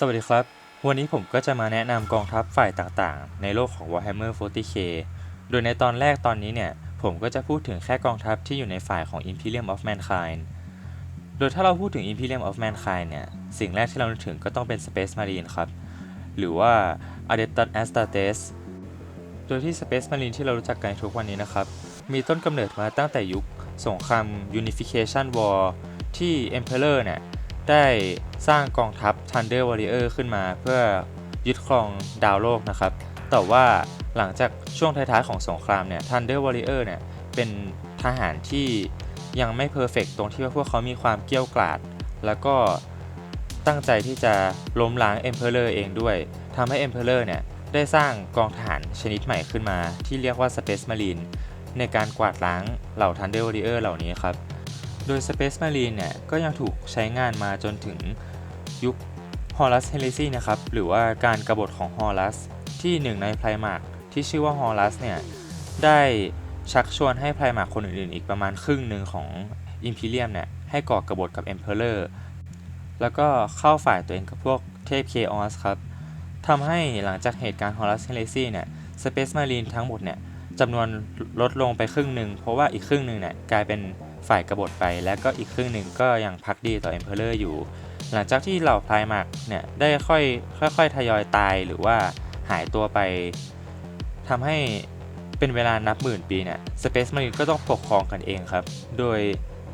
สวัสดีครับ วันนี้ผมก็จะมาแนะนำกองทัพฝ่ายต่างๆ ในโลกของ Warhammer 40k โดยในตอนแรกตอนนี้เนี่ย ผมก็จะพูดถึงแค่กองทัพที่อยู่ในฝ่ายของ Imperium of Mankind โดยถ้าเราพูดถึง Imperium of Mankind เนี่ย สิ่งแรกที่เรานึกถึงก็ต้องเป็น Space Marine ครับ หรือว่า Adeptus Astartes โดยที่ Space Marine ที่เรารู้จักกันในทุกวันนี้นะครับ มีต้นกำเนิดมาตั้งแต่ยุคสงคราม Unification War ที่ Emperor เนี่ย ได้สร้างกองทัพ Thunder Warrior ขึ้นมา เพื่อยึดครองดาวโลกนะครับ แต่ว่าหลังจากช่วงท้ายๆของสงครามเนี่ย Thunder Warrior เนี่ยเป็นทหารที่ยังไม่เพอร์เฟกตรงที่ว่าพวกเขามีความเกี้ยวกราด แล้วก็ตั้งใจที่จะล้มล้าง Emperor เองด้วยทำให้ Emperor เนี่ยได้สร้างกองทหารชนิดใหม่ขึ้นมา ที่เรียกว่า Space Marine ในการกวาดล้างเหล่า Thunder Warrior เหล่านี้ครับ โดย Space Marine เนี่ยก็ยังถูกใช้งานมาจนถึงยุค Horus Heresy นะครับ หรือว่าการกรบฏของ Horus ที่หนึ่งในไพรมาร์ที่ชื่อว่า Horus เนี่ย ได้ชักชวนให้ไพรมาร์คนอื่นๆ อีกประมาณครึ่งหนึ่งของ Imperium เนี่ย ให้ก่อกบฏกับ Emperor แล้วก็เข้าฝ่ายตัวเองกับพวกเทพ Chaos ครับทำให้หลังจากเหตุการณ์ Horus Heresy เนี่ย Space Marine ทั้งหมดเนี่ยจำนวนลดลงไปครึ่งหนึ่งเพราะว่าอีกครึ่งหนึ่งเนี่ยกลายเป็น ฝ่ายกบฏไป และก็อีกครึ่งหนึ่งก็ยังพักดีต่อ Emperor อร์อยู่ หลังจากที่เหล่าพลายมากเนี่ยได้ค่อยค่อยๆทยอยตายหรือว่าหายตัวไปทำให้เป็นเวลานับหมื่นปีเนี่ย Space Marine ก็ต้องปกครองกันเองครับ โดย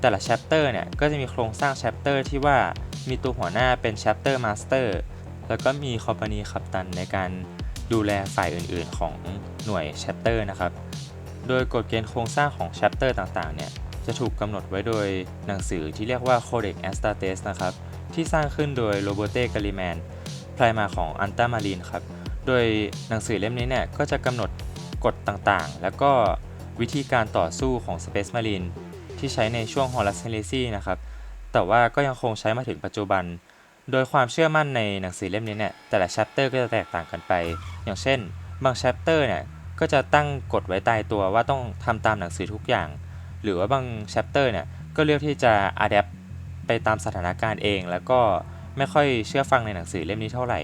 แต่ละ chapter เนี่ยก็จะมีโครงสร้าง chapter ที่ว่ามีตัวหัวหน้าเป็น chapter master แล้วก็มี company คัปตันในการดูแลฝ่ายอื่นๆ ของหน่วย chapter นะครับ โดยกฎเกณฑ์โครงสร้างของ chapter ต่างๆ เนี่ย จะถูกกำหนดไว้โดยหนังสือที่เรียกว่า Codex Astartes นะครับ ที่สร้างขึ้นโดยโรเบเต้กาลิแมนพลายมาของอันตามารีนครับ โดยหนังสือเล่มนี้เนี่ยก็จะกำหนดกฎต่างๆ แล้วก็วิธีการต่อสู้ของ Space Marine ที่ใช้ในช่วง Horus Heresy นะครับ แต่ว่าก็ยังคงใช้มาถึงปัจจุบัน โดยความเชื่อมั่นในหนังสือเล่มนี้เนี่ยแต่ละ chapter ก็จะแตกต่างกันไป อย่างเช่น บาง chapter เนี่ยก็จะตั้งกฎไว้ตายตัวว่าต้องทำตามหนังสือทุกอย่าง หรือว่าบาง chapter เนี่ย ก็เลือกที่จะ adapt ไปตามสถานการณ์เอง แล้วก็ไม่ค่อยเชื่อฟังในหนังสือเล่มนี้เท่าไหร่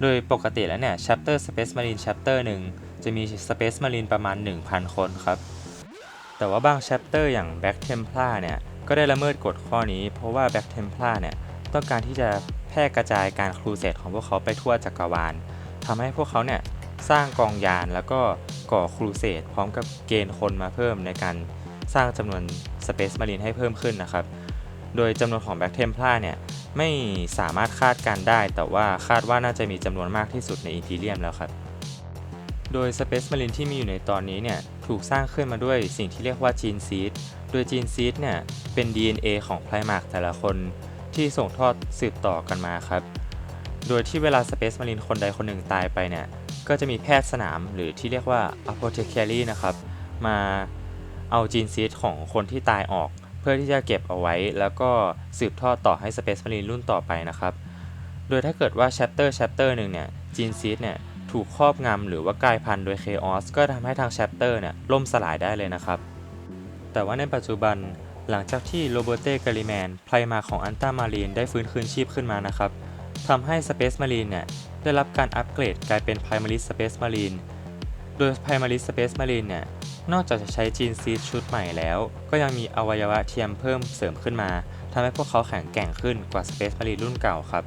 โดยปกติแล้วเนี่ย chapter Space Marine chapter หนึ่งจะมี Space Marine ประมาณ 1,000 คนครับ แต่ว่าบาง chapter อย่าง Black Templar เนี่ย ก็ได้ละเมิดกฎข้อนี้ เพราะว่า Black Templar เนี่ย ต้องการที่จะแพร่กระจายการครูเสดของพวกเขาไปทั่วจักรวาลทำให้พวกเขาเนี่ยสร้างกองยานแล้วก็ก่อครูเสดพร้อมกับเกณฑ์คนมาเพิ่มในการ สร้างจำนวน Space Marine ให้เพิ่มขึ้นนะครับ โดยจำนวนของ Black Templar เนี่ยไม่สามารถคาดการได้ แต่ว่าคาดว่าน่าจะมีจำนวนมากที่สุดใน Imperium แล้วครับ โดย Space Marine ที่มีอยู่ในตอนนี้เนี่ยถูกสร้างขึ้นมาด้วยสิ่งที่เรียกว่า Gene Seed โดย Gene Seed เนี่ยเป็น DNA ของไพรมาร์แต่ละคนที่ส่งทอดสืบต่อกันมาครับ โดยที่เวลา Space Marine คนใดคนหนึ่งตายไปเนี่ยก็จะมีแพทย์สนามหรือที่เรียกว่า apothecary นะครับ มา เอาจีนซีดของคนที่ตายออก เพื่อที่จะเก็บเอาไว้ แล้วก็สืบทอดต่อให้ Space Marine รุ่นต่อไปนะครับ โดยถ้าเกิดว่า chapter chapter หนึ่งเนี่ยจีนซีดเนี่ยถูกครอบงำหรือว่ากลายพันธุ์โดย Chaos ก็ทำให้ทาง chapter เนี่ยล่มสลายได้เลยนะครับ แต่ว่าในปัจจุบันหลังจากที่โรเบเต้กาลิแมนไพรมาของอันตามารีนได้ฟื้นคืนชีพขึ้นมานะครับทำให้ Space Marine เนี่ยได้รับการอัปเกรดกลายเป็น Primaris Space Marine โดย Primaris Space Marine เนี่ย นอกจากจะใช้จีนซีดชุดใหม่แล้ว ก็ยังมีอวัยวะเทียมเพิ่มเสริมขึ้นมาทำให้พวกเขาแข็งแกร่งขึ้นกว่า Space Marine รุ่นเก่าครับ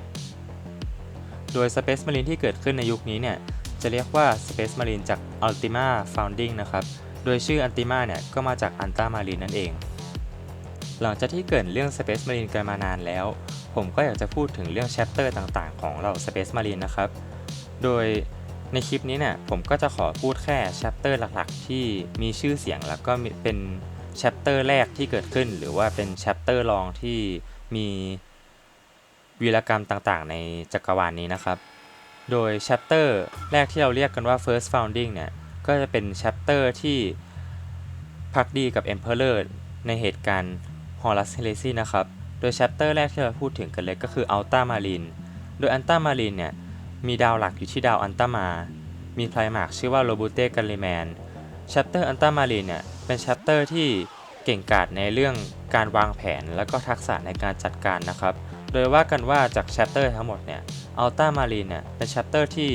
โดย Space Marine ที่เกิดขึ้นในยุคนี้เนี่ย จะเรียกว่า Space Marine จาก Ultima Founding นะครับ โดยชื่อ Ultima เนี่ยก็มาจาก Anta Marine นั่นเอง หลังจากที่เกิดเรื่อง Space Marine กันมานานแล้ว ผมก็อยากจะพูดถึงเรื่อง chapter ต่างๆ ของเรา Space Marine นะครับ โดย ในคลิปนี้เนี่ยผมก็จะขอพูดแค่ chapter หลักๆ ที่มีชื่อเสียงแล้วก็เป็น chapter แรกที่เกิดขึ้น หรือว่าเป็น chapter รองที่มีวีรกรรมต่างๆ ในจักรวาลนนี้นะครับ โดย chapter แรกที่เราเรียกกันว่า first founding เนี่ย ก็จะเป็น chapter ที่พักดีกับ emperor ในเหตุการณ์ Horus Heresy นะครับ โดย chapter แรกที่เราพูดถึงกันเลยก็คือ Alta Marine โดย Alta Marine เนี่ย มีดาวหลักอยู่ที่ดาวอันตามา มีไพรมาร์คชื่อว่าโรบูเต้กาลิแมน chapter อันตามารีเนี่ยเป็น chapter ที่เก่งกาจในเรื่องการวางแผนและก็ทักษะในการจัดการนะครับ โดยว่ากันว่าจากแชปเตอร์ทั้งหมดเนี่ยอัลต้ามารีเนี่ยเป็นแชปเตอร์ที่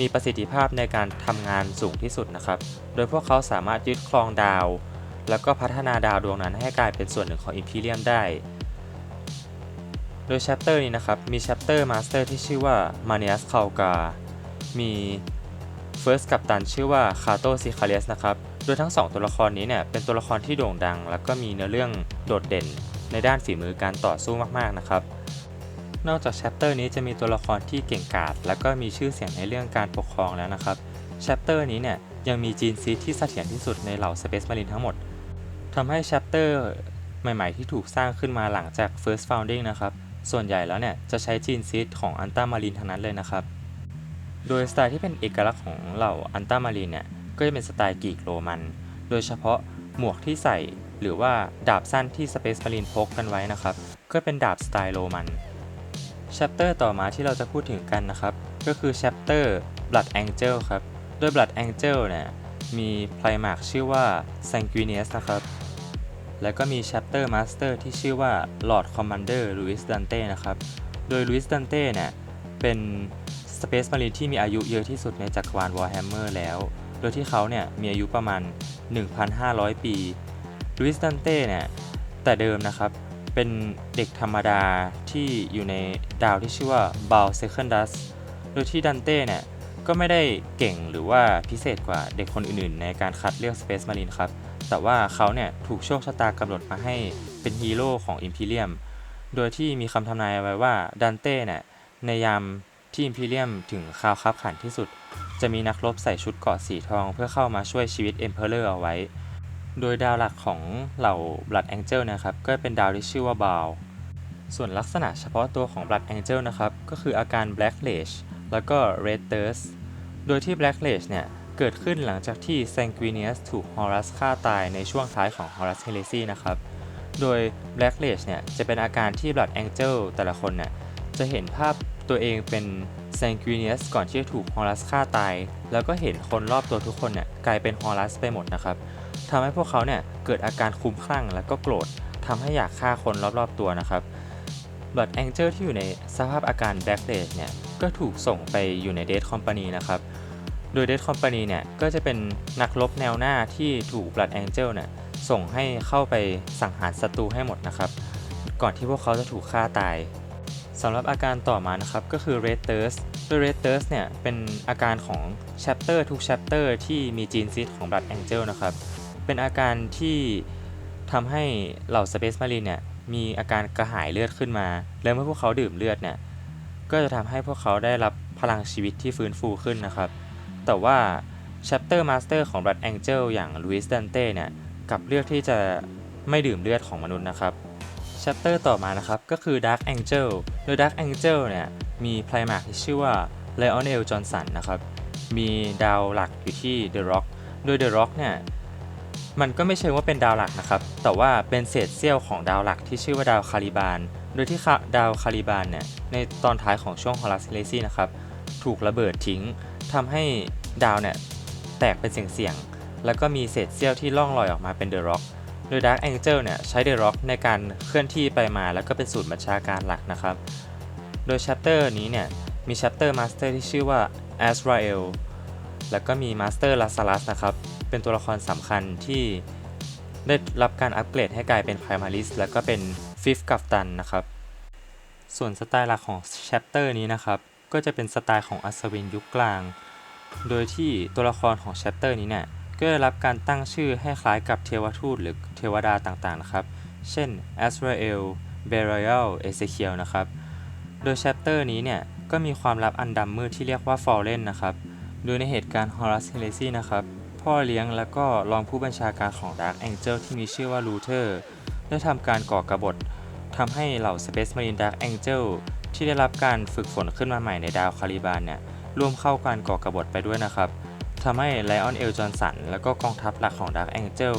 มีประสิทธิภาพในการทำงานสูงที่สุดนะครับ โดยพวกเขาสามารถยึดครองดาว แล้วก็พัฒนาดาวดวงนั้นให้กลายเป็นส่วนหนึ่งของอิมพีเรียมได้ โดยแชปเตอร์นี้นะครับ มีแชปเตอร์มาสเตอร์ที่ชื่อว่ามาเนียสคา l กา มี First กัปตันชื่อว่าคาโตซิคาเลสนะครับ โดยทั้งสองตัวละครนี้เนี่ยเป็นตัวละครที่โด่งดัง แล้วก็มีเนื้อเรื่องโดดเด่นในด้านฝีมือการต่อสู้มากๆนะครับ นอกจากแชปเตอร์นี้จะมีตัวละครที่เก่งกาจแล้วก็มีชื่อเสียงในเรื่องการปกครองแล้วนะครับแชปเตอร์นี้เนี่ยยังมีจีนซีที่เสถียรที่สุดในเหล่า Space Marine ทั้งหมดทำให้แชปเตอร์ใหม่ๆที่ถูกสร้างขึ้นมาหลังจาก First Founding นะครับ ส่วนใหญ่แล้วเนี่ยจะใช้จีนซีของอันต้ามารีนทั้งนั้นเลยนะครับ โดยสไตล์ที่เป็นเอกลักษณ์ของเหล่าอันต้ามารีนเนี่ยก็จะเป็นสไตล์กรีกโรมัน โดยเฉพาะหมวกที่ใส่หรือว่าดาบสั้นที่ Space Marine พกกันไว้นะครับ ก็เป็นดาบสไตล์โรมันแชปเตอร์ต่อมาที่เราจะพูดถึงกันนะครับ ก็คือแชปเตอร์ Blood Angel ครับ โดย Blood Angel เนี่ยมีไพรมาร์คชื่อว่า Sanguinius นะครับ แล้วก็มีแชปเตอร์มาสเตอร์ที่ชื่อว่า Lord Commander Luis Dante นะครับ โดย Luis Dante เนี่ยเป็น Space Marine ที่มีอายุเยอะที่สุดในจักรวาล Warhammer แล้ว โดยที่เขาเนี่ยมีอายุประมาณ 1,500 ปี Luis Dante เนี่ยแต่เดิมนะครับเป็นเด็กธรรมดาที่อยู่ในดาวที่ชื่อว่า b a l Secundus โดยที่ดันเต้เนี่ยก็ไม่ได้เก่งหรือว่าพิเศษกว่าเด็กคนอื่นๆ ในการคัดเลือก Space Marine ครับ แต่ว่าเขาเนี่ยถูกโชคชะตากำหนดมาให้เป็นฮีโร่ของ Imperium โดยที่มีคำทำนายไว้ว่าดันเต้เนี่ยในยามที่ Imperium ถึงคราวคับขันที่สุด จะมีนักรบใส่ชุดเกราะสีทองเพื่อเข้ามาช่วยชีวิต Emperor เอาไว้ โดยดาวหลักของเหล่า Blood Angel นะครับก็เป็นดาวที่ชื่อว่าบาลส่วนลักษณะเฉพาะตัวของ Blood Angel นะครับ ก็คืออาการ Black Rage แล้วก็ Red Thirst โดยที่ Black Rage เนี่ย เกิดขึ้นหลังจากที่ Sanguinius ถูก Horus ฆ่าตายในช่วงท้ายของ Horus Heresy นะครับ โดย Black Rage เนี่ยจะเป็นอาการที่ Blood Angel แต่ละคนเนี่ยจะเห็นภาพตัวเองเป็น Sanguinius ก่อนที่จะถูก Horus ฆ่าตาย แล้วก็เห็นคนรอบตัวทุกคนเนี่ยกลายเป็น Horus ไปหมดนะครับทำให้พวกเขาเนี่ยเกิดอาการคลุ้มคลั่งแล้วก็โกรธทำให้อยากฆ่าคนรอบๆตัวนะครับ Blood Angel ที่อยู่ในสภาพอาการ Black Rage เนี่ยก็ถูกส่งไปอยู่ใน Death Company นะครับ โดย Death Company เนี่ยก็จะเป็นนักรบแนวหน้าที่ถูก Blood Angel เนี่ยส่งให้เข้าไปสังหารศัตรูให้หมดนะครับ ก่อนที่พวกเขาจะถูกฆ่าตายสำหรับอาการต่อมานะครับก็คือ Red Thirst โดย Red Thirst เนี่ยเป็นอาการของ Chapter ทุก Chapter ที่มีจีนซิดของ Blood Angel นะครับ เป็นอาการที่ทำให้เหล่า Space Marine เนี่ยมีอาการกระหายเลือดขึ้นมา แล้วเมื่อพวกเขาดื่มเลือดเนี่ยก็จะทำให้พวกเขาได้รับพลังชีวิตที่ฟื้นฟูขึ้นนะครับ แต่ว่า Chapter Master ของ Blood Angel อย่าง Luis Dante เนี่ยกับเลือกที่จะไม่ดื่มเลือดของมนุษย์นะครับ Chapter ต่อมานะครับก็คือ Dark Angel โดย Dark Angel เนี่ยมีไพรมาร์ที่ชื่อว่า Lionel Johnson นะครับ มีดาวหลักอยู่ที่ The Rock โดย The Rock เนี่ยมันก็ไม่เชิงว่าเป็นดาวหลักนะครับ แต่ว่าเป็นเศษเสี้ยวของดาวหลักที่ชื่อว่าดาวคาริบาน โดยที่ดาวคาริบานเนี่ยในตอนท้ายของช่วงฮอลัสเลซี่นะครับถูกระเบิดทิ้งทำให้ ดาวเนี่ยแตกเป็นเสียงๆ แล้วก็มีเศษเสี้ยวที่ล่องลอยออกมาเป็นเดอะร็อกโดย Dark Angel เนี่ยใช้เดอะร็อกในการเคลื่อนที่ไปมาแล้วก็เป็นศูนย์บัญชาการหลักนะครับ โดย chapter นี้เนี่ยมี chapter master ที่ชื่อว่า Azrael แล้วก็มี Master Lazarus นะครับ เป็นตัวละครสำคัญที่ได้รับการอัปเกรดให้กลายเป็น Primaris แล้วก็เป็น Fifth กัปตันนะครับ ส่วนสไตล์หลักของ Chapter นี้นะครับ ก็จะเป็นสไตล์ของอัศวินยุคกลาง โดยที่ตัวละครของ Chapter นี้เนี่ยก็ได้รับการตั้งชื่อให้คล้ายกับเทวทูตหรือเทวดาต่างๆนะครับ เช่น Azrael Belial Ezekiel นะครับ โดย Chapter นี้เนี่ยก็มีความลับอันดำมืดที่เรียกว่า Fallen นะครับ โดยในเหตุการณ์ Horus Heresy นะครับ พ่อเลี้ยงและก็รองผู้บัญชาการของ Dark Angel ที่มีชื่อว่า Luther ได้ทำการก่อกบฏทำให้เหล่า Space Marine Dark Angel ที่ได้รับการฝึกฝนขึ้นมาใหม่ในดาวคาริบานเนี่ย ร่วมเข้าการก่อกบฏไปด้วยนะครับทำให้ Lion El Johnson และก็กองทัพหลักของ Dark Angel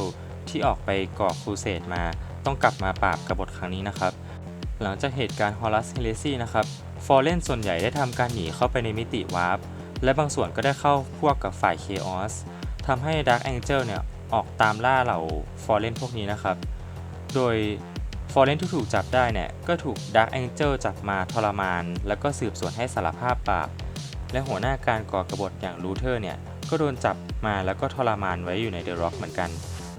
ที่ออกไปก่อครูเสดมา ต้องกลับมาปราบกบฏครั้งนี้นะครับ หลังจากเหตุการณ์ Horus Heresy นะครับ Fallen ส่วนใหญ่ได้ทำการหนีเข้าไปในมิติวาร์ปและบางส่วนก็ได้เข้าพวกกับฝ่าย Chaos ทำให้ Dark Angel เนี่ยออกตามล่าเหล่า Fallen พวกนี้นะครับ โดยฟอร์เรนที่ถูกจับได้เนี่ยก็ถูกดักแองเจิลจับมาทรมาน แล้วก็สืบสวนให้สารภาพบาป และหัวหน้าการก่อกบฏอย่างลูเทอร์เนี่ย ก็โดนจับมาแล้วก็ทรมานไว้อยู่ในเดอะร็อกเหมือนกัน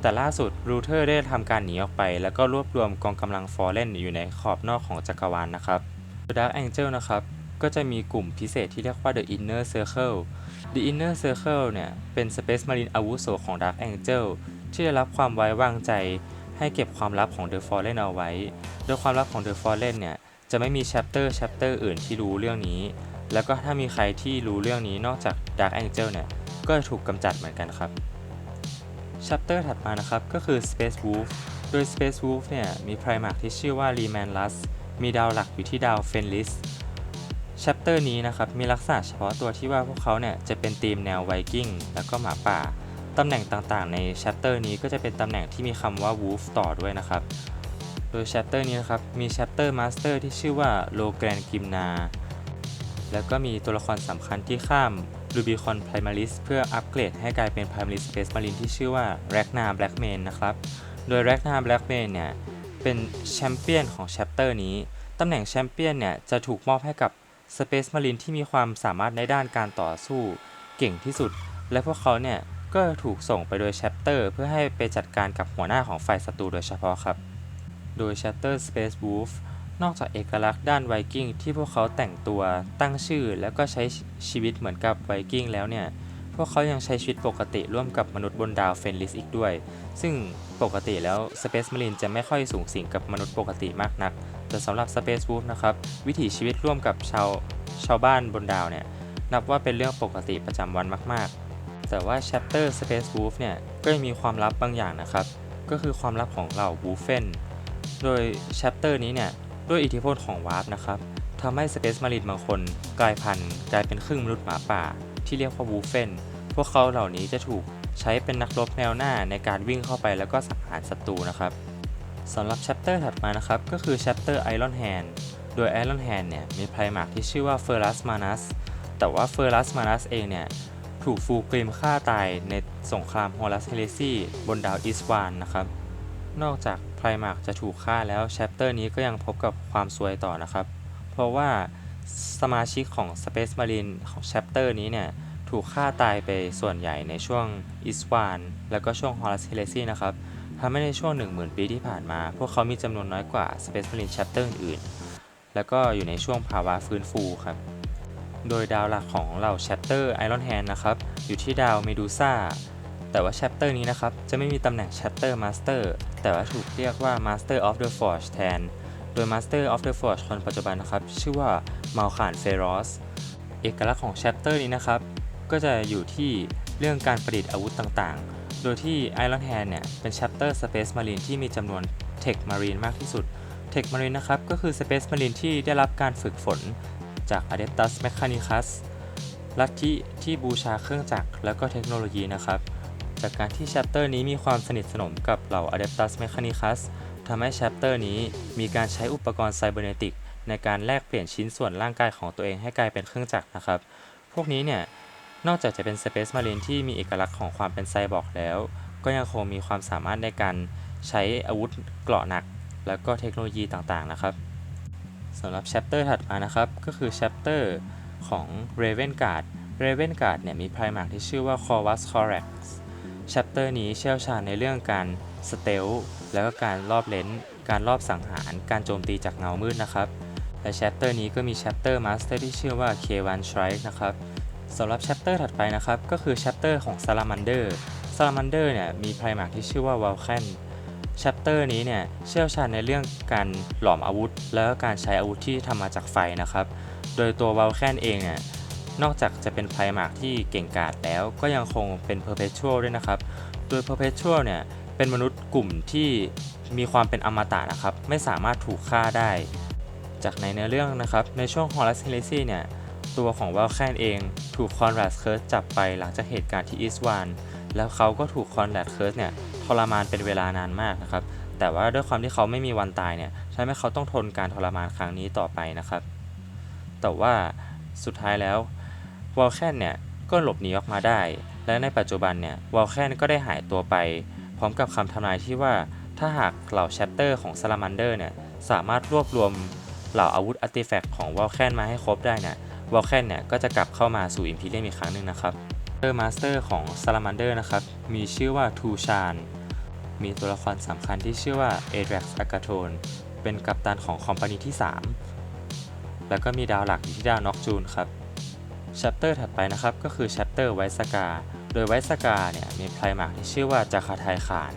แต่ล่าสุดลูเทอร์ได้ทำการหนีออกไป แล้วก็รวบรวมกองกำลังฟอร์เรนอยู่ในขอบนอกของจักรวาลนะครับ Dark Angel นะครับ ก็จะมีกลุ่มพิเศษที่เรียกว่า The Inner Circle The Inner Circle เนี่ย เป็น Space Marine อาวุโสของ Dark Angel ที่ได้รับความไว้วางใจให้เก็บความลับของ The Fallen เอาไว้ โดยความลับของ The Fallen เนี่ย จะไม่มี chapter chapter อื่นที่รู้เรื่องนี้ แล้วก็ถ้ามีใครที่รู้เรื่องนี้นอกจาก Dark Angel เนี่ย ก็จะถูกกำจัดเหมือนกันครับ chapter ถัดมานะครับ ก็คือ Space Wolf โดย Space Wolf เนี่ย มี Primarch ที่ชื่อว่า Remanlus มีดาวหลักอยู่ที่ดาว Fenris chapter นี้นะครับ มีลักษณะเฉพาะตัวที่ว่าพวกเขาเนี่ย จะเป็นทีมแนวไวกิ้งแล้วก็หมาป่า ตำแหน่งต่างๆ ใน chapter นี้ก็จะเป็นตำแหน่งที่มีคำว่า wolf ต่อด้วยนะครับ โดย chapter นี้นะครับ มี chapter master ที่ชื่อว่า Logran Gimna แล้วก็มีตัวละครสำคัญที่ข้าม Rubicon Primaris เพื่ออัปเกรดให้กลายเป็น Primaris Space Marine ที่ชื่อว่า Ragnar Blackmane นะครับ โดย Ragnar Blackmane เนี่ย เป็นแชมเปี้ยนของ chapter นี้ ตำแหน่งแชมเปี้ยนเนี่ย จะถูกมอบให้กับ Space Marine ที่มีความสามารถในด้านการต่อสู้เก่งที่สุด และพวกเขาเนี่ย ก็ถูกส่งไปโดย chapter เพื่อให้ไปจัดการกับหัวหน้าของฝ่ายศัตรูโดยเฉพาะครับ โดย chapter Space Wolf นอกจากเอกลักษณ์ด้านไวกิ้งที่พวกเขาแต่งตัว ตั้งชื่อ แล้วก็ใช้ชีวิตเหมือนกับไวกิ้งแล้วเนี่ย พวกเขายังใช้ชีวิตปกติร่วมกับมนุษย์บนดาวเฟนลิสอีกด้วย ซึ่งปกติแล้ว Space Marine จะไม่ค่อยสูงสิงกับมนุษย์ปกติมากนัก แต่สำหรับ Space Wolf นะครับ วิถีชีวิตร่วมกับชาวชาวบ้านบนดาวเนี่ย นับว่าเป็นเรื่องปกติประจำวันมาก ๆ แต่ว่า Chapter Space Wolf เนี่ย ก็ยังมีความลับบางอย่างนะครับ ก็คือความลับของเหล่า Wolfen โดย Chapter นี้เนี่ย ด้วยอิทธิพลของวาร์ปนะครับทำให้ Space Marine บางคนกลายพันธุ์กลายเป็นครึ่งมนุษย์หมาป่า ที่เรียกว่า Wolfen พวกเขาเหล่านี้จะถูกใช้เป็นนักรบแนวหน้าในการวิ่งเข้าไปแล้วก็สังหารศัตรูนะครับสำหรับ Chapter ถัดมานะครับ ก็คือ Chapter Iron Hand โดย Iron Hand เนี่ยมีไพรมาร์ที่ชื่อว่า Ferrus Manus แต่ว่า Ferrus Manus เองเนี่ยถูกฟูกริมฆ่าตายในสงคราม Horus Heresy บนดาวอิสวานนะครับ นอกจาก ไพรมาร์จะถูกฆ่าแล้ว Chapter นี้ก็ยังพบกับความซวยต่อนะครับ เพราะว่าสมาชิกของ Space Marine ของ Chapter นี้เนี่ยถูกฆ่าตายไปส่วนใหญ่ในช่วงอิสวานแล้วก็ช่วง Horus Heresy นะครับทำให้ในช่วง 10,000 ปีที่ผ่านมา พวกเขามีจำนวนน้อยกว่า Space Marine Chapter อื่นๆแล้วก็อยู่ในช่วงภาวะฟื้นฟูครับ โดยดาวหลักของเหล่า Chapter Iron Hand นะครับ อยู่ที่ดาวเมดูซ่า แต่ว่า Chapter นี้นะครับ จะไม่มีตำแหน่ง Chapter Master แต่ว่าถูกเรียกว่า Master of the Forge แทน โดย Master of the Forge คนปัจจุบันนะครับ ชื่อว่ามาลคานเฟรอสเอกลักษณ์ของ Chapter นี้นะครับ ก็จะอยู่ที่เรื่องการประดิษฐ์อาวุธต่างๆ โดยที่ Iron Hand เนี่ย เป็น Chapter Space Marine ที่มีจำนวน Tech Marine มากที่สุด Tech Marine นะครับ ก็คือ Space Marine ที่ได้รับการฝึกฝนจาก Adeptus Mechanicus ลัทธิที่บูชาเครื่องจักรและก็เทคโนโลยีนะครับ จากการที่ Chapter นี้มีความสนิทสนมกับเหล่า Adeptus Mechanicus ทำให้ Chapter นี้มีการใช้อุปกรณ์ไซเบอร์เนติกในการแลกเปลี่ยนชิ้นส่วนร่างกายของตัวเองให้กลายเป็นเครื่องจักรนะครับ พวกนี้เนี่ย นอกจากจะเป็น Space Marine ที่มีเอกลักษณ์ของความเป็นไซบอร์กแล้ว ก็ยังคงมีความสามารถในการใช้อาวุธเกราะหนัก แล้วก็เทคโนโลยีต่างๆนะครับสำหรับ Chapter ถัดมานะครับ ก็คือ Chapter ของ Raven Guard Raven Guard เนี่ยมีไพรมาร์ที่ชื่อว่า Corvus Corax Chapter นี้เชี่ยวชาญในเรื่องการสเตลแล้วก็การรอบเลนส์การรอบสังหาร การโจมตีจากเงามืดนะครับ และ Chapter นี้ก็มี Chapter Master ที่ชื่อว่า K1 Strike นะครับสำหรับ Chapter ถัดไปนะครับ ก็คือ Chapter ของ Salamander Salamander เนี่ยมีไพรมาร์ที่ชื่อว่า Vulcan Chapter นี้เนี่ยเชี่ยวชาญในเรื่องการหลอมอาวุธ แล้วก็การใช้อาวุธที่ทำมาจากไฟนะครับ โดยตัว Vulcan เองเนี่ยนอกจากจะเป็นไพรมาร์กที่เก่งกาจแล้วก็ยังคงเป็น Perpetual ด้วยนะครับ โดย Perpetual เนี่ยเป็นมนุษย์กลุ่มที่มีความเป็นอมตะนะครับ ไม่สามารถถูกฆ่าได้ จากในเนื้อเรื่องนะครับ ในช่วง Horus Heresy เนี่ยตัวของ v วลแคนเองถูกคอนแรดเคิร์สจับไปหลังจากเหตุการณ์ที่อิสวานแล้วเขาก็ถูกคอนแรดเคิร์สเนี่ยทรมานเป็นเวลานานมากนะครับ แต่ว่าด้วยความที่เขาไม่มีวันตายเนี่ยทำให้เขาต้องทนการทรมานครั้งนี้ต่อไปนะครับ แต่ว่าสุดท้ายแล้ววอลแคนเนี่ยก็หลบหนีออกมาได้ และในปัจจุบันเนี่ยวอลแคนก็ได้หายตัวไป พร้อมกับคำทำนายที่ว่าถ้าหากเหล่าแชปเตอร์ของ Salamander เนี่ยสามารถรวบรวมเหล่าอาวุธอาร์ติแฟกต์ของ v u l c a n มาให้ครบได้เนี่ยวอลแคนเนี่ยก็จะกลับเข้ามาสู่ Imperium อีกครั้งหนึ่งนะครับเตอร์มาสเตอร์ของ Salamander นะครับ มีชื่อว่าทูชานมีตัวละครสำคัญที่ชื่อว่า a d r a x a g a t o n เป็นกัปตันของคอมพานีที่ 3 แล้วก็มีดาวหลักอยู่ที่ดาวน็อกจูนครับ แชปเตอร์ถัดไปนะครับก็คือแชปเตอร์ไวสกา โดยไวสกาเนี่ยมีไพรมาร์กที่ชื่อว่าจาคาไทขาน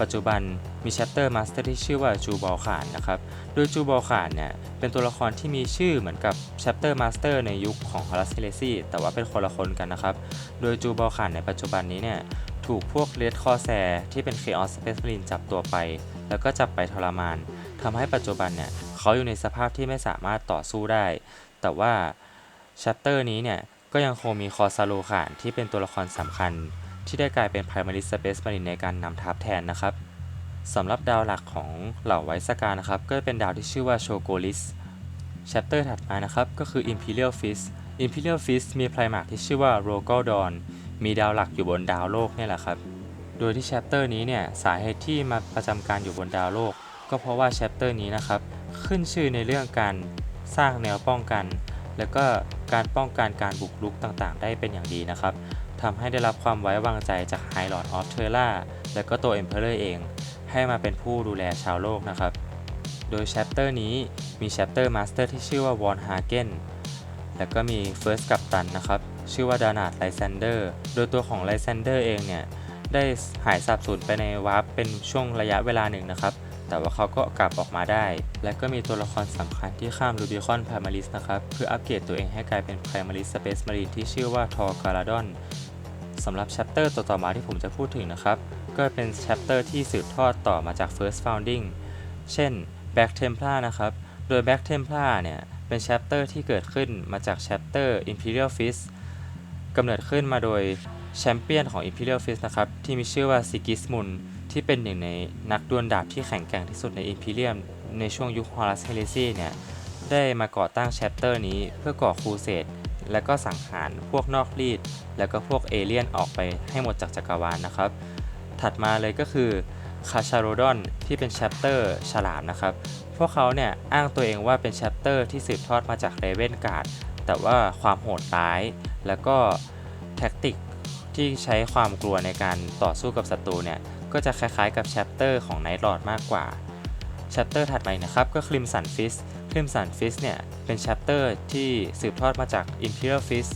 ปัจจุบันมีแชปเตอร์มาสเตอร์ที่ชื่อว่าจูบอลขานนะครับ โดยจูบอลขานเนี่ยเป็นตัวละครที่มีชื่อเหมือนกับแชปเตอร์มาสเตอร์ในยุคของฮอลัสเฮเลซีแต่ว่าเป็นคนละคนกันนะครับ โดยจูบอลขานในปัจจุบันนี้เนี่ยถูกพวกเลดคอแซที่เป็นเคออสสเปซลินจับตัวไป แล้วก็จับไปทรมานทำให้ปัจจุบันเนี่ยเขาอยู่ในสภาพที่ไม่สามารถต่อสู้ได้ แต่ว่า ชัปเตอร์นี้เนี่ย ก็ยังคงมีคอซาโลขานที่เป็นตัวละครสำคัญ ที่ได้กลายเป็น Primary Space Marine ในการนำทัพแทนนะครับสำหรับดาวหลักของเหล่าไวสกานะครับ ก็เป็นดาวที่ชื่อว่าโชโกลิสแชปเตอร์ถัดมานะครับ ก็คือ Imperial Fist Imperial Fist มีไพรมาร์กที่ชื่อว่า r o g a l d o n มีดาวหลักอยู่บนดาวโลกนี่แหละครับ โดยที่แชปเตอร์นี้เนี่ยสาเหตุที่มาประจำการอยู่บนดาวโลก ก็เพราะว่าแชปเตอร์นี้นะครับ ขึ้นชื่อในเรื่องการสร้างแนวป้องกัน แล้วก็การป้องกันการบุกรุกต่างๆ ได้เป็นอย่างดีนะครับทำให้ได้รับความไว้วางใจจาก High Lord of Terra และก็ตัว Emperor เอง ให้มาเป็นผู้ดูแลชาวโลกนะครับ โดยแชปเตอร์นี้มีแชปเตอร์มาสเตอร์ที่ชื่อว่าวอนฮาเกนแล้วก็มี First กัปตันนะครับ ชื่อว่าดานาดไลแซนเดอร์ โดยตัวของไลแซนเดอร์เองเนี่ย ได้หายสับสูญไปในวาร์ปเป็นช่วงระยะเวลาหนึ่งนะครับ แต่ว่าเขาก็กลับออกมาได้ และก็มีตัวละครสำคัญที่ข้ามรูบิคอนพามาริสนะครับ เพื่ออัปเกรดตัวเองให้กลายเป็นพามาริสสเปซมารีนที่ชื่อว่าทอร์การาดอนสำหรับแชปเตอร์ต่อๆมาที่ผมจะพูดถึงนะครับ ก็เป็นแชปเตอร์ที่สืบทอดต่อมาจาก First Founding เช่น Back Templar นะครับ โดย Back Templar เนี่ย เป็นแชปเตอร์ที่เกิดขึ้นมาจากแชปเตอร์ Imperial Fist กำเนิดขึ้นมาโดยแชมเปี้ยนของ Imperial Fist นะครับ ที่มีชื่อว่า Sigismund ที่เป็นหนึ่งในนักดวลดาบที่แข็งแกร่งที่สุดใน Imperium ในช่วงยุค Horus Heresy เนี่ย ได้มาก่อตั้งแชปเตอร์นี้เพื่อก่อครูเสดและก็สังหารพวกนอกรีด แล้วก็พวกเอเลี่ยนออกไปให้หมดจากจักรวาลนะครับ ถัดมาเลยก็คือคาชาโรดอนที่เป็นแชปเตอร์ฉลามนะครับ พวกเขาเนี่ยอ้างตัวเองว่าเป็นแชปเตอร์ที่สืบทอดมาจากเรเวนการ์ดแต่ว่าความโหดร้าย แล้วก็แท็กติกที่ใช้ความกลัวในการต่อสู้กับศัตรูเนี่ย ก็จะคล้ายๆกับแชปเตอร์ของไนท์ลอดมากกว่าแชปเตอร์ถัดไปนะครับก็คลิมสันฟิสคลิมสันฟิสเนี่ยเป็นแชปเตอร์ที่สืบทอดมาจาก Imperial Fist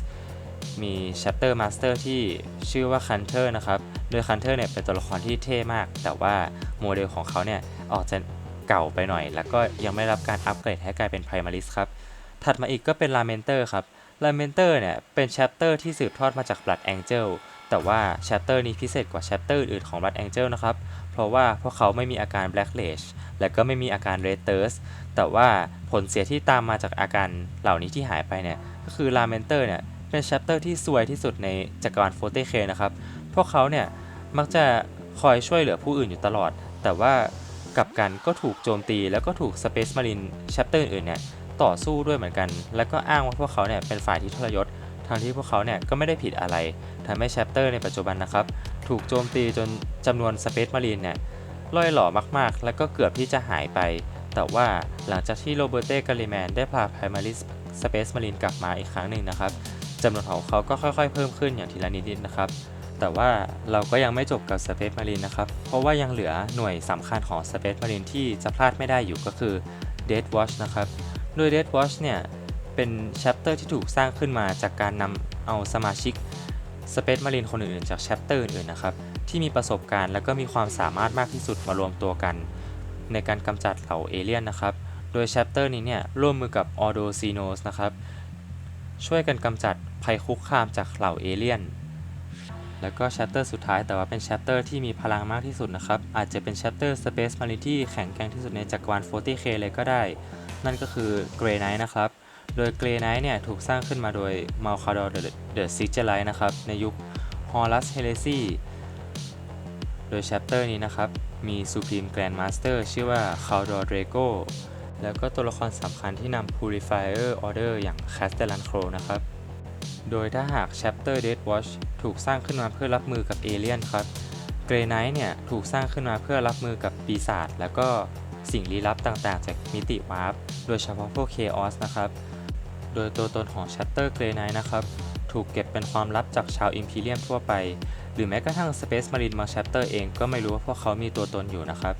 มีแชปเตอร์มาสเตอร์ที่ชื่อว่าคันเทอร์นะครับ โดยคันเทอร์เนี่ยเป็นตัวละครที่เท่มาก แต่ว่าโมเดลของเขาเนี่ยออกจะเก่าไปหน่อย แล้วก็ยังไม่รับการอัปเกรดให้กลายเป็น Primaris ครับ ถัดมาอีกก็เป็น Lamenter ครับ Lamenter เนี่ยเป็นแชปเตอร์ที่สืบทอดมาจาก Blood Angel แแต่ว่าแชปเตอร์นี้พิเศษกว่าแชปเตอร์อื่นของ Blood Angel นะครับ เพราะว่าพวกเขาไม่มีอาการ Black Rage และก็ไม่มีอาการ Red Thirst แต่ว่าผลเสียที่ตามมาจากอาการเหล่านี้ที่หายไปเนี่ยก็คือ Lamenter เนี่ยเป็นแชปเตอร์ที่ซวยที่สุดในจักรวาล 40K นะครับ พวกเขาเนี่ยมักจะคอยช่วยเหลือผู้อื่นอยู่ตลอด แต่ว่ากลับกันก็ถูกโจมตีแล้วก็ถูก Space Marine แชปเตอร์อื่นเนี่ยต่อสู้ด้วยเหมือนกัน แล้วก็อ้างว่าพวกเขาเนี่ยเป็นฝ่ายที่ทรยศ ทางที่พวกเขาเนี่ยก็ไม่ได้ผิดอะไรทำให้แชปเตอร์ในปัจจุบันนะครับ ถูกโจมตีจนจำนวน Space Marine เนี่ยล่อยหล่อมากๆ แล้วก็เกือบที่จะหายไป แต่ว่าหลังจากที่โรเบร์เต้กาลิแมนได้พา Primaris Space Marine กลับมาอีกครั้งหนึ่งนะครับจำนวนของเขาก็ค่อยๆ เพิ่มขึ้นอย่างทีละนิดๆนะครับแต่ว่าเราก็ยังไม่จบกับ Space Marine นะครับ เพราะว่ายังเหลือหน่วยสำคัญของ Space Marine ที่จะพลาดไม่ได้อยู่ก็คือ Death Watch นะครับ โดย Death Watch เนี่ย เป็นแชปเตอร์ที่ถูกสร้างขึ้นมาจากการนำเอาสมาชิก Space Marine คนอื่นๆ จากแชปเตอร์อื่นๆนะครับ ที่มีประสบการณ์และก็มีความสามารถมากที่สุดมารวมตัวกัน ในการกำจัดเหล่าเอเลี่ยนนะครับ โดยแชปเตอร์นี้เนี่ยร่วมมือกับ Ordo Xenos นะครับ ช่วยกันกำจัดภัยคุกคามจากเหล่าเอเลี่ยนแล้วก็แชปเตอร์สุดท้ายแต่ว่าเป็นแชปเตอร์ที่มีพลังมากที่สุดนะครับ อาจจะเป็นแชปเตอร์ Space Marine ที่แข็งแกร่งที่สุดในจักรวาล 40K เลยก็ได้ นั่นก็คือ Grey Knight นะครับ โดย Grey Knight เนี่ยถูกสร้างขึ้นมาโดย Malcador the the Sigilite นะครับ ในยุค Horus Heresy โดยแชปเตอร์นี้นะครับ มี Supreme Grand Master ชื่อว่า Khaldor Drago แล้วก็ตัวละครสำคัญที่นำ Purifier Order อย่าง Castellan c r o นะครับ โดยถ้าหาก Chapter Death Watch ถูกสร้างขึ้นมาเพื่อรับมือกับเอเลี่ยนครับเกรไนท์เนี่ยถูกสร้างขึ้นมาเพื่อรับมือกับปีศาจแล้วก็สิ่งลี้ลับต่างๆ จากมิติวาร์ป โดยเฉพาะพวก Chaos นะครับ โดยตัวตนของ Shutter Grey Knight นะครับ ถูกเก็บเป็นความลับจากชาว Imperium ทั่วไป หรือแม้กระทั่ง Space Marine บาง Chapter เองก็ไม่รู้ว่าพวกเขามีตัวตนอยู่นะครับ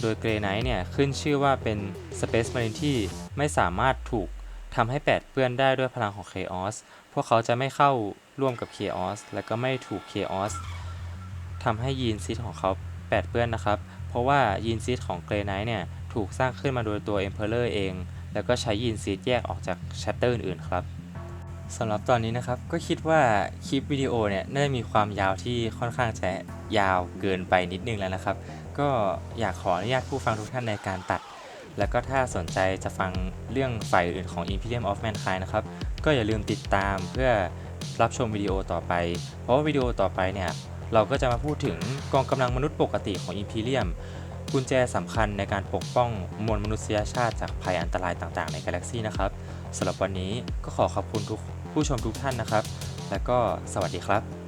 โดย Grey Knight เนี่ยขึ้นชื่อว่าเป็น Space Marine ที่ไม่สามารถถูกทำให้แปดเปื้อนได้ด้วยพลังของ Chaos พวกเขาจะไม่เข้าร่วมกับ Chaos และก็ไม่ถูก Chaos ทำให้ยีนซีดของเขาแปดเปื้อนนะครับ เพราะว่ายีนซีดของ Grey Knight เนี่ยถูกสร้างขึ้นมาโดยตัว Emperor เอง แล้วก็ใช้ยีนซีดแยกออกจาก Chapter อื่นๆครับสำหรับตอนนี้นะครับก็คิดว่าคลิปวิดีโอเนี่ยน่าจะมีความยาวที่ค่อนข้างจะยาวเกินไปนิดนึงแล้วนะครับ ก็อยากขออนุญาตผู้ฟังทุกท่านในการตัด แล้วก็ถ้าสนใจจะฟังเรื่องฝ่ายอื่นของ Imperium of Mankind นะครับ ก็อย่าลืมติดตามเพื่อรับชมวิดีโอต่อไป เพราะว่าวิดีโอต่อไปเนี่ยเราก็จะมาพูดถึงกองกำลังมนุษย์ปกติของ Imperium กุญแจสำคัญในการปกป้องมวลมนุษยชาติจากภัยอันตรายต่างๆ ในกาแล็กซี่นะครับสำหรับวันนี้ก็ขอขอบคุณทุกผู้ชมทุกท่านนะครับ แล้วก็สวัสดีครับ